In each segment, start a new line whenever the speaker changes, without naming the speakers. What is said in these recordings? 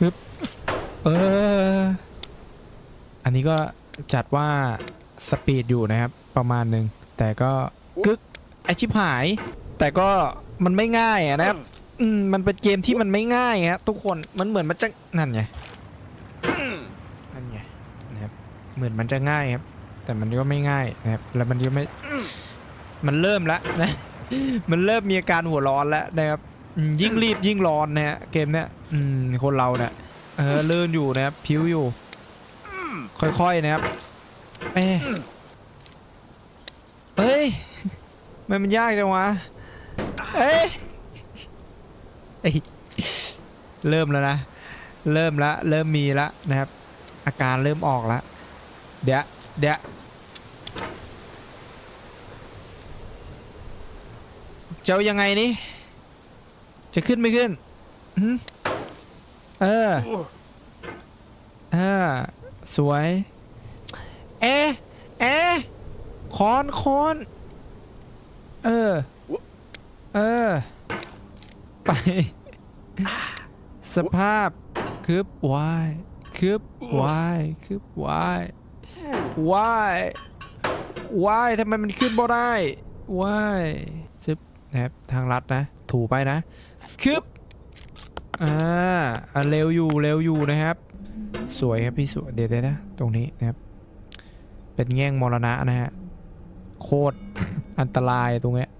ปึ๊บเออ อันนี้ก็จัดว่าสปีดอยู่นะครับ ประมาณหนึ่งแต่ก็กึกไอชิบหาย แต่ก็มันไม่ง่ายอะนะครับ อืมมันเป็นเกมที่มันไม่ง่ายฮะทุกคนมันเหมือนมันจะนั่นไงนั่นไงนะครับเหมือนมันจะง่ายครับ แต่มันก็ไม่ง่ายนะครับ แล้วมันก็ไม่ มันเริ่มแล้วนะ มันเริ่มมีอาการหัวร้อนแล้วนะครับ อืมยิ่งรีบยิ่งร้อนนะฮะเกมเนี้ยอืมคนเราเนี่ยเออลื่อนอยู่นะครับพิ้วอยู่ ค่อยๆนะครับเอ้ยเฮ้ยไมันมันยากจังวะเอ้ยเอ้ยเริ่มแล้วนะเริ่มละเริ่มมีละนะครับ อาการเริ่มออกแล้วเดี๋ยวเดี๋ยวจะเอายังไงนี่ จะขึ้นไม่ขึ้นหืมเออเออสวย เอะเอะคอนคอนเออ เออ ไป สภาพ คืบวายคืบวายคืบวายวายวายทำไมมันขึ้นบ่ได้วายซึบนะครับทางลัดนะ ถูไปนะคืบอ่าอะเร็วอยู่เร็วอยู่นะครับ สวยครับพี่สวยเดี๋ยวนะตรงนี้นะครับ เป็นแง่งมรณะนะฮะโคตรอันตรายตรงเนี้ย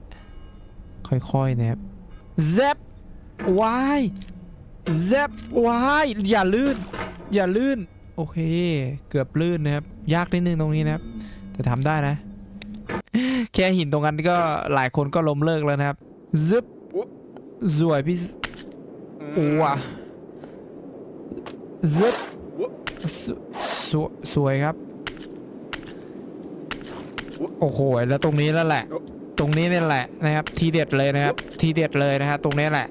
ค่อยๆนะครับเซบวายเซบวายอย่าลื่น อย่าลื่น โอเค เกือบลื่นนะครับ ยากนิดนึงตรงนี้นะครับ แต่ทำได้นะ แค่หินตรงนั้นก็หลายคนก็ล้มเลิกแล้วนะครับซึบ สวยพี่สว้าซึบสสวยสวยครับ โอ้โหแล้วตรงนี้แล้วแหละ ตรงนี้นี่แหละนะครับ ทีเด็ดเลยนะครับ ทีเด็ดเลยนะฮะตรงนี้แหละ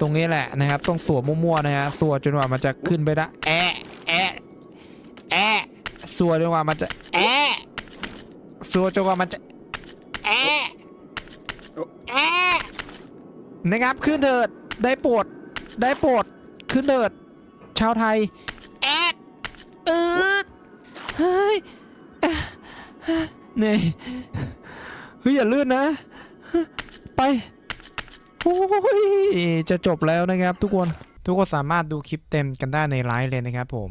ตรงนี้แหละนะครับ ต้องสวมมั่วๆนะฮะสวดจนกว่ามันจะขึ้นไปได้แอะแอะแอะสวดจนกว่ามันจะแอะสวดจนกว่ามันจะแอะแอะ นะครับขึ้นเถิดได้โปรดได้โปรดขึ้นเถิดชาวไทยแอดเออเฮ้ยเอ่อเหนื่อยเฮ้ยอย่าลื่นนะ ไปโอ้ยจะจบแล้วนะครับทุกคนทุกคนสามารถดูคลิปเต็มกันได้ในไลฟ์เลยนะครับผม